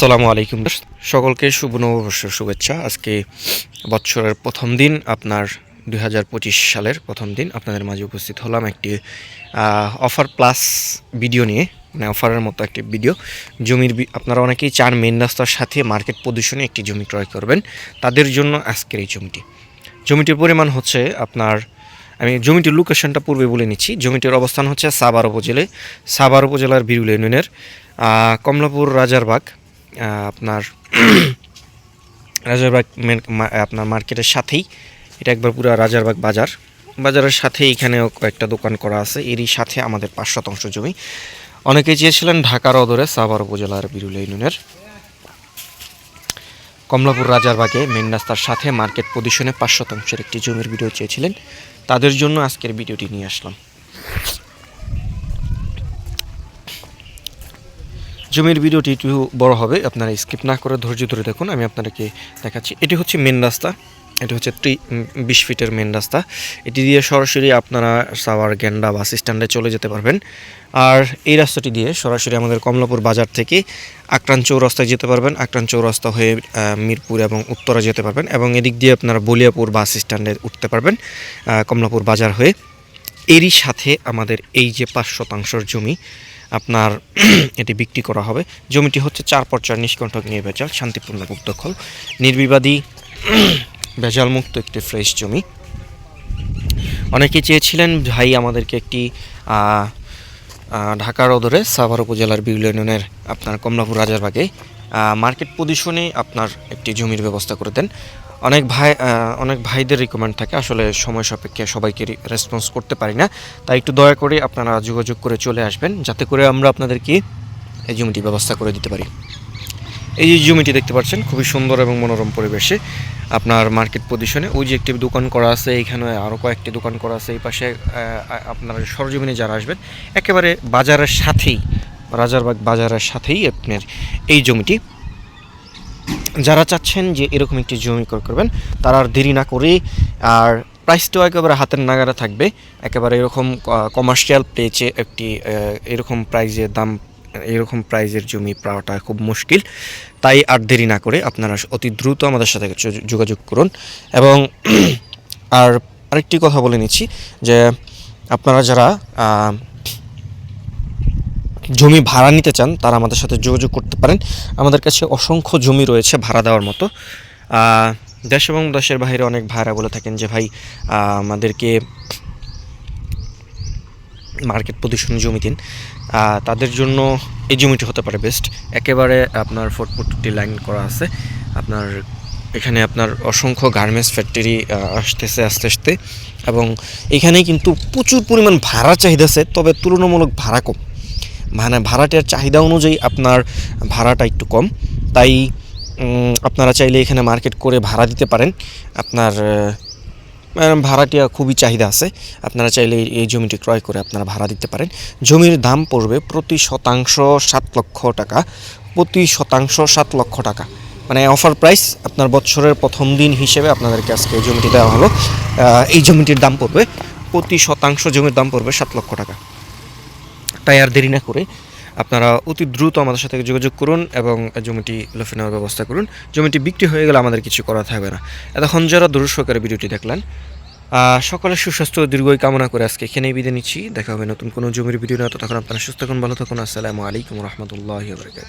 আসসালামু আলাইকুম সকলকে শুভ নববর্ষের শুভেচ্ছা। আজকে বৎসরের প্রথম দিন, আপনার দু হাজার পঁচিশ সালের প্রথম দিন, আপনাদের মাঝে উপস্থিত হলাম একটি অফার প্লাস ভিডিও নিয়ে মানে অফারের মতো একটি ভিডিও। জমির আপনারা অনেকেই চান মেন রাস্তার সাথে মার্কেট পজিশনে একটি জমি ক্রয় করবেন, তাদের জন্য আজকের এই জমিটি। জমিটির পরিমাণ হচ্ছে আপনার, আমি জমিটির লোকেশনটা পূর্বে বলে নিচ্ছি। জমিটির অবস্থান হচ্ছে সাবার উপজেলে সাবার উপজেলার বিরুল ইউনিয়নের কমলাপুর রাজারবাগ। আপনার রাজারবাগ আপনার মার্কেটের সাথেই। এটা একবার পুরো রাজারবাগ বাজার। বাজারের সাথে এখানেও কয়েকটা দোকান করা আছে। এরই সাথে আমাদের পাঁচ শতাংশ জমি। অনেকেই চেয়েছিলেন ঢাকার অদরে সাভার উপজেলার বিরুল ইউনিয়নের। কমলাপুর রাজারবাগে মেন রাস্তার সাথে মার্কেট পজিশনে পাঁচ শতাংশের একটি জমির ভিডিও চেয়েছিলেন। তাদের জন্য আজকের ভিডিওটি নিয়ে আসলাম। জমির ভিডিওটি একটু বড় হবে, আপনারা স্কিপ না করে ধৈর্য ধরে দেখুন, আমি আপনাদেরকে দেখাচ্ছি। এটি হচ্ছে মেন রাস্তা, এটি হচ্ছে ত্রি বিশ ফিটের মেন রাস্তা। এটি দিয়ে সরাসরি আপনারা সাওয়ার গেন্ডা বাস স্ট্যান্ডে চলে যেতে পারবেন। আর এই রাস্তাটি দিয়ে সরাসরি আমাদের কমলাপুর বাজার থেকে আক্রান চৌরাস্তায় যেতে পারবেন আক্রান চৌরাস্তা হয়ে মিরপুর এবং উত্তরা যেতে পারবেন এবং এদিক দিয়ে আপনারা বলিয়াপুর বাস স্ট্যান্ডে উঠতে পারবেন কমলাপুর বাজার হয়ে। এরই সাথে আমাদের এই যে পাঁচ শতাংশের জমি, আপনার এটি বিক্রি করা হবে। জমিটি হচ্ছে চার পর্যায়ের নিষ্কণ্ঠক নিয়ে ভেজাল, শান্তিপূর্ণ দখল নির্বিবাদী ভেজাল মুক্ত একটি ফ্রেশ জমি। অনেকে চেয়েছিলেন, ভাই, আমাদেরকে একটি ঢাকার অদরে সাভার উপজেলার বিউল ইউনিয়নের আপনার কমলাপুর রাজারবাগে মার্কেট পজিশনে আপনার একটি জমির ব্যবস্থা করে দেন। অনেক ভাই অনেক ভাইদের রিকমেন্ড থাকে। আসলে সময় সাপেক্ষে সবাইকে রেসপন্স করতে পারি না। তাই একটু দয়া করে আপনারা যোগাযোগ করে চলে আসবেন। যাতে করে আমরা আপনাদেরকে এই জমিটি ব্যবস্থা করে দিতে পারি। এই যে জমিটি দেখতে পাচ্ছেন, খুবই সুন্দর এবং মনোরম পরিবেশে। আপনার মার্কেট পজিশনে ওই যে একটি দোকান করা আছে, এখানে আরও কয়েকটি দোকান করা আছে। এই পাশে আপনার সরজমিনে যারা আসবেন, একেবারে বাজারের সাথেই, রাজারবাগ বাজারের সাথেই আপনার এই জমিটি যারা চাচ্ছেন যে এরকম একটি জমি ক্রয় করবেন, তারা আর দেরি না করে, আর প্রাইসটাও একেবারে হাতের নাগারে থাকবে। একেবারে এরকম কমার্শিয়াল প্লেচে একটি এরকম প্রাইজের দাম, এরকম প্রাইজের জমি পাওয়াটা খুব মুশকিল। তাই আর দেরি না করে আপনারা অতি দ্রুত আমাদের সাথে যোগাযোগ করুন। এবং আর আরেকটি কথা বলে নিচ্ছি যে আপনারা যারা জমি ভাড়া নিতে চান, তারা আমাদের সাথে যোগাযোগ করতে পারেন। আমাদের কাছে অসংখ্য জমি রয়েছে ভাড়া দেওয়ার মতো। দেশ এবং দেশের বাইরে অনেক ভাড়া বলে থাকেন যে, ভাই আমাদেরকে মার্কেট পজিশন জমি দিন। তাদের জন্য এই জমিটি হতে পারে বেস্ট। একেবারে আপনার ফোরপুটটি লাইন করা আছে। আপনার এখানে আপনার অসংখ্য গার্মেন্টস ফ্যাক্টরি আসতেছে আস্তে আস্তে। এবং এখানে কিন্তু প্রচুর পরিমাণ ভাড়া চাহিদা আছে, তবে তুলনামূলক ভাড়া কম। মানে ভাড়াটার চাহিদা অনুযায়ী আপনার ভাড়াটা একটু কম। তাই আপনারা চাইলে এখানে মার্কেট করে ভাড়া দিতে পারেন। আপনার ভাড়াটিয়া খুবই চাহিদা আছে। আপনারা চাইলে এই জমিটি ক্রয় করে আপনারা ভাড়া দিতে পারেন। জমির দাম পড়বে প্রতি শতাংশ সাত লক্ষ টাকা। প্রতি শতাংশ সাত লক্ষ টাকা। মানে অফার প্রাইস আপনার বছরের প্রথম দিন হিসেবে আপনাদেরকে আজকে এই জমিটি দেওয়া হলো। এই জমিটির দাম পড়বে, প্রতি শতাংশ জমির দাম পড়বে সাত লক্ষ টাকা। তাই আর দেরি না করে আপনারা অতি দ্রুত আমাদের সাথে যোগাযোগ করুন এবং জমিটি লফে নেওয়ার ব্যবস্থা করুন। জমিটি বিক্রি হয়ে গেলে আমাদের কিছু করা থাকবে না। এতক্ষণ যারা দর্শকের ভিডিওটি দেখলেন সকালে সুস্বাস্থ্য দীর্ঘই কামনা করে আজকে এখানেই বিদায় নিচ্ছি। দেখা হবে নতুন কোনো জমির ভিডিও না তখন আপনারা সুস্থ থাকুন, ভালো থাকুন। আসসালামু আলাইকুম রহমতুল্লাহ বরকাত